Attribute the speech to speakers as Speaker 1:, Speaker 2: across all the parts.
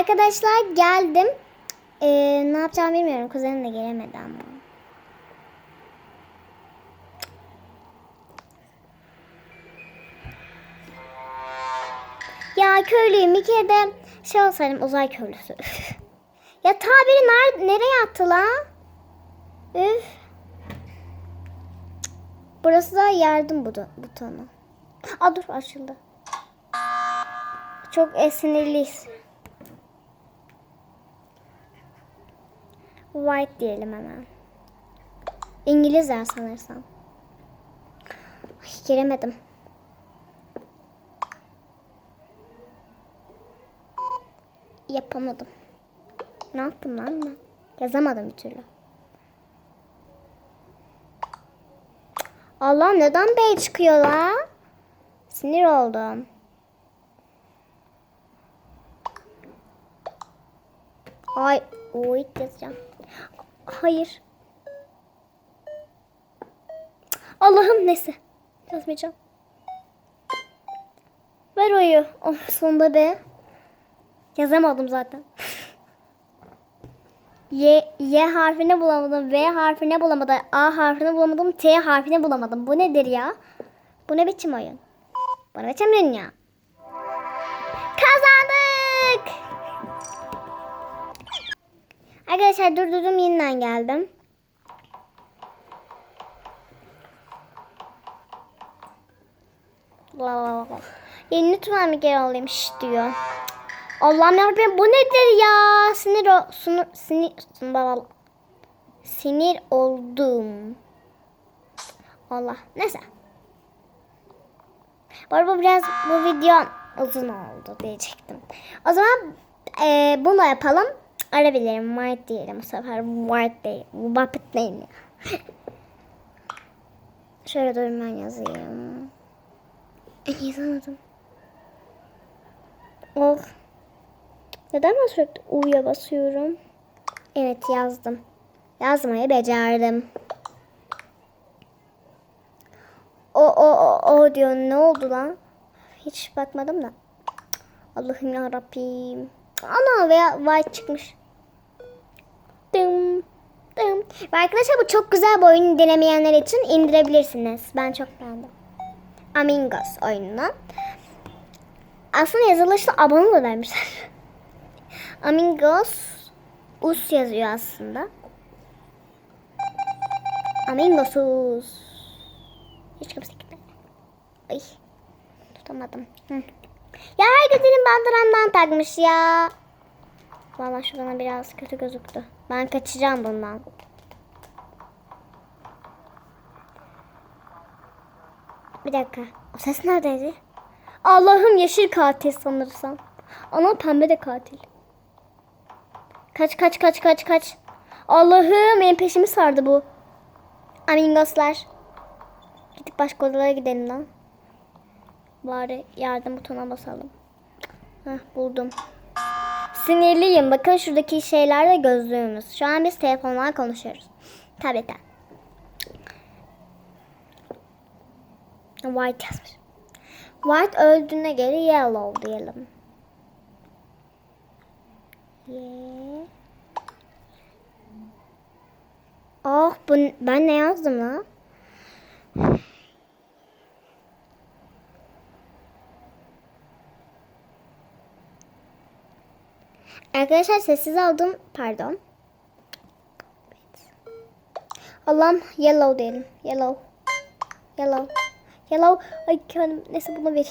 Speaker 1: Arkadaşlar geldim. Ee, ne yapacağımı bilmiyorum. Kuzenim de gelemedi ama. Ya köylüyüm bir kere de şey olsaydım uzay köylüsü. ya tabiri ner nereye attı la? Üf. Burası da yardım buto- butonu. Aa dur açıldı. Çok e, White diyelim hemen. İngilizler sanırsam. Ay, giremedim. Yapamadım. Ne yaptım lan ben? Yazamadım bir türlü. Allah neden bey çıkıyor la? Sinir oldum. Ay, wait yazacağım. Hayır. Allah'ım neyse. Yazmayacağım. Ver oyu. Of sonunda be. Yazamadım zaten. Y, y harfini bulamadım. V harfini bulamadım. A harfini bulamadım. T harfini bulamadım. Bu nedir ya? Bu ne biçim oyun? Bana biçim dünya. Arkadaşlar durdurdum yeniden geldim. Ya lütfen bir kere olayım şş diyor. Allah'ım yarabbim bu nedir ya? Sinir o sinir sinir sinir, sinir oldum. Allah neyse. Bu arada biraz bu video uzun oldu diyecektim. O zaman e, bunu yapalım. Ara bilirim. White diyelim bu sefer. White değil. Muhabbet değil ya. Şöyle dur ben yazayım. Yazamadım. Of. Neden ben sürekli U'ya basıyorum? Evet yazdım. Yazmayı becerdim. O o o o diyor ne oldu lan? Hiç bakmadım da. Allah'ım ya Rabbim. Ana veya white çıkmış. Dım, dım. Ve arkadaşlar bu çok güzel bir oyun denemeyenler için indirebilirsiniz. Ben çok beğendim. Among Us oyununu. Aslında yazılışta abone da vermişler. Among Us yazıyor aslında. Among Us Us. Hiç kimse gitmedi. Ay. Tutamadım. Hı. Ya herkesin bandırandan takmış ya. Valla şu bana biraz kötü gözüktü. Ben kaçacağım bundan. Bir dakika. O ses neredeydi? Allah'ım yeşil katil sanırsam. Ama pembe de katil. Kaç kaç kaç kaç kaç. Allah'ım benim peşimi sardı bu. Amingoslar. Gidip başka odalara gidelim lan. Bari yardım butonuna basalım. Heh, buldum. Sinirliyim. Bakın şuradaki şeyler de gözlüğümüz. Şu an biz telefonla konuşuyoruz. Tabletten. White yazmış. White öldüğüne göre yellow diyelim. Yeah. Oh bu ben ne yazdım lan? Arkadaşlar sessiz aldım. Pardon. Allah'ım yellow diyelim. Yellow. Yellow. Yellow. Ay kendim neyse bunu. De.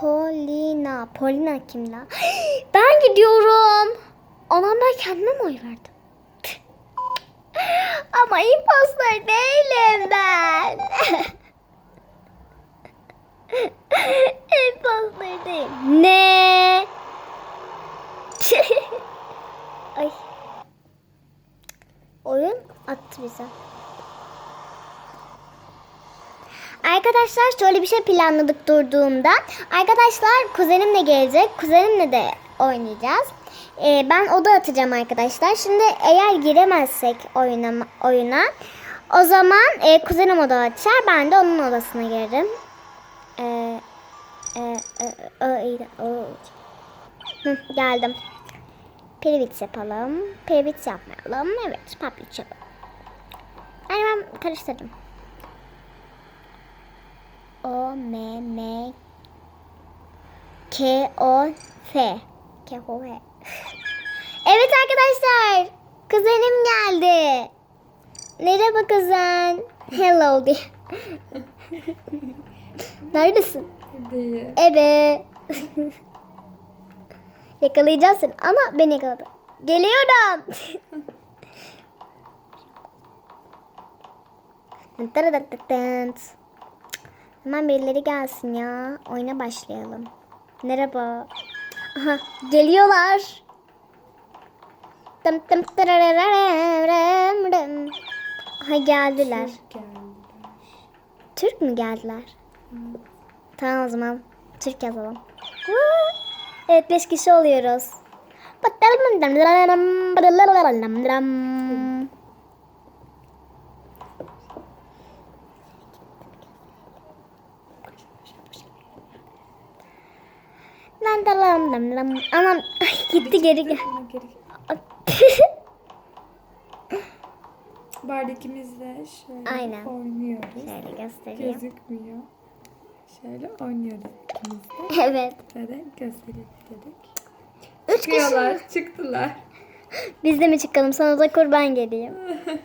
Speaker 1: Polina. Polina kim la? Ben gidiyorum. Anam ben kendime mi oy verdim? Ama imposter değilim ben. imposter değilim. Ne? Ay. Oyun attı bize. Arkadaşlar şöyle bir şey planladık durduğumda. Arkadaşlar kuzenimle gelecek. Kuzenimle de oynayacağız. Ee, ben oda atacağım arkadaşlar. Şimdi eğer giremezsek oyuna, oyuna o zaman e, kuzenim oda açar. Ben de onun odasına girerim. Ee, e, e, e, de- o- Hı, geldim. Pirivits yapalım. Pirivits yapmayalım. Evet, papriç yapalım. Yani ben karıştırdım. O, M, M, K, O, F. K, O, F. Evet arkadaşlar. Kuzenim geldi. Merhaba kuzen. Hello diye. Neredesin? Ebe. Yakalayacağız seni ama beni yakaladı. Geliyorum. Hemen birileri gelsin ya. Oyuna başlayalım. Merhaba. Aha, geliyorlar. Dım dım. Aha geldiler. Türk mü geldiler? Tamam o zaman Türk yazalım. Evet 5 kişi oluyoruz. Anam ay, gitti geri gel.
Speaker 2: Bardakimizle şöyle
Speaker 1: Aynen.
Speaker 2: oynuyoruz.
Speaker 1: Şöyle göstereyim.
Speaker 2: Gözükmüyor. Şöyle oynuyoruz ikimiz de.
Speaker 1: Evet.
Speaker 2: Böyle göstereyim dedik.
Speaker 1: Üç kişi.
Speaker 2: Çıkıyorlar, çıktılar.
Speaker 1: Biz de mi çıkalım? Sana da kurban geleyim.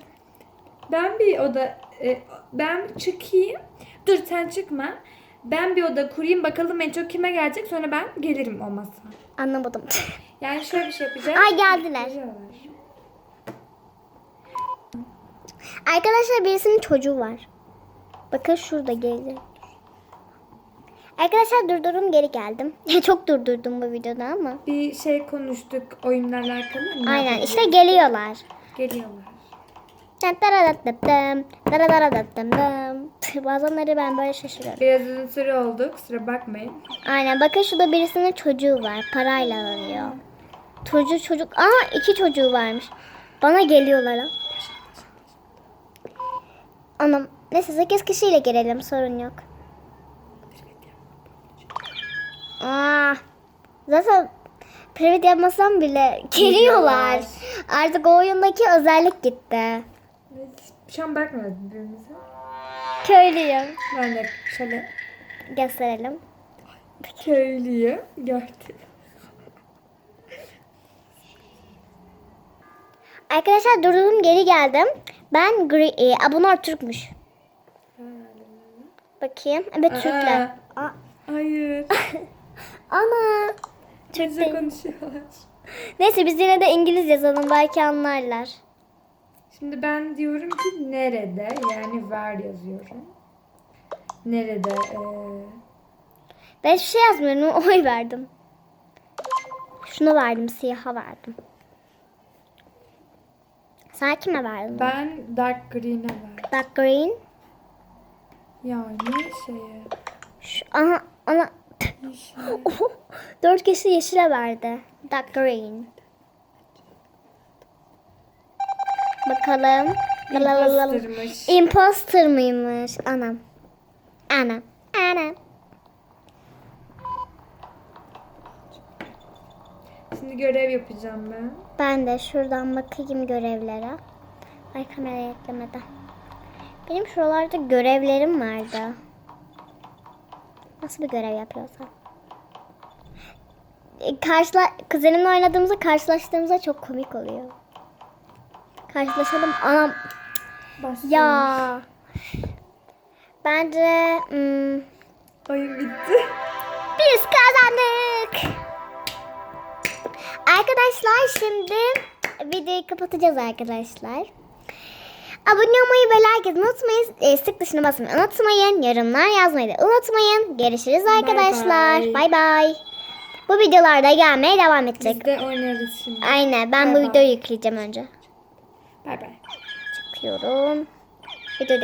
Speaker 2: Ben bir oda, e, ben çıkayım. Dur sen çıkma. Ben bir oda kurayım bakalım en çok kime gelecek sonra ben gelirim o masa.
Speaker 1: Anlamadım.
Speaker 2: Yani şöyle bir şey yapacağız.
Speaker 1: Ay geldiler.
Speaker 2: Geliyorlar.
Speaker 1: Arkadaşlar birisinin çocuğu var. Bakın şurada geldi. Arkadaşlar durdurum geri geldim. Çok durdurdum bu videoda ama.
Speaker 2: Bir şey konuştuk oyunla alakalı. Ne
Speaker 1: Aynen işte geliyorlar.
Speaker 2: Geliyorlar.
Speaker 1: Bazenleri ben böyle şaşırıyorum.
Speaker 2: Biraz uzun süre oldu kusura bakmayın.
Speaker 1: Aynen bakın şurada birisinin çocuğu var. Parayla alıyor. Çocuğu çocuk. Aa iki çocuğu varmış. Bana geliyorlar ha. Anam. Neyse 8 kişiyle gelelim sorun yok. Aa, zaten private yapmasam bile geliyorlar. Artık o oyundaki özellik gitti.
Speaker 2: Evet, Şu an bakmıyoruz birbirimize.
Speaker 1: Köylüyüm.
Speaker 2: Ben de şöyle
Speaker 1: Gösterelim.
Speaker 2: köylüyü gördüm.
Speaker 1: Arkadaşlar durdum geri geldim. Ben Gri e, Abunor Türkmüş. Bakayım. Evet Türkler. Aa,
Speaker 2: Hayır.
Speaker 1: ana.
Speaker 2: Bize
Speaker 1: değil.
Speaker 2: konuşuyorlar.
Speaker 1: Neyse biz yine de İngiliz yazalım belki anlarlar.
Speaker 2: Şimdi ben diyorum ki nerede yani where yazıyorum. Nerede? Ee,
Speaker 1: Ben hiçbir şey yazmıyorum. Oy verdim. Şunu verdim. Siyaha verdim. Sen kime verdin?
Speaker 2: ben dark green'e ver.
Speaker 1: Dark green.
Speaker 2: Yani şeye.
Speaker 1: Şu, aha, ana.
Speaker 2: Yeşil.
Speaker 1: Dört kişi yeşile verdi. Dark green. Bakalım.
Speaker 2: Imposter'mış.
Speaker 1: Imposter mıymış? Anam. Anam. Anam.
Speaker 2: Şimdi görev yapacağım ben.
Speaker 1: Ben de şuradan bakayım görevlere. Ay kamerayı eklemeden. Benim şuralarda görevlerim vardı. Nasıl bir görev yapıyorsam. E, Karşıla kuzenimle oynadığımızda karşılaştığımızda çok komik oluyor. Karşılaşalım. Anam
Speaker 2: Başlayalım.
Speaker 1: ya. Bence hmm,
Speaker 2: Oyun bitti.
Speaker 1: biz kazandık. Arkadaşlar şimdi videoyu kapatacağız arkadaşlar. Abone olmayı ve like unutmayın. E, sık dışına basmayı unutmayın. Yorumlar yazmayı da unutmayın. Görüşürüz arkadaşlar. bay. Bay. Bu videolarda gelmeye devam edecek.
Speaker 2: Biz de oynarız şimdi.
Speaker 1: Aynen ben bu
Speaker 2: Bay bay.
Speaker 1: videoyu yükleyeceğim önce.
Speaker 2: Bay bay.
Speaker 1: Çıkıyorum. Videoda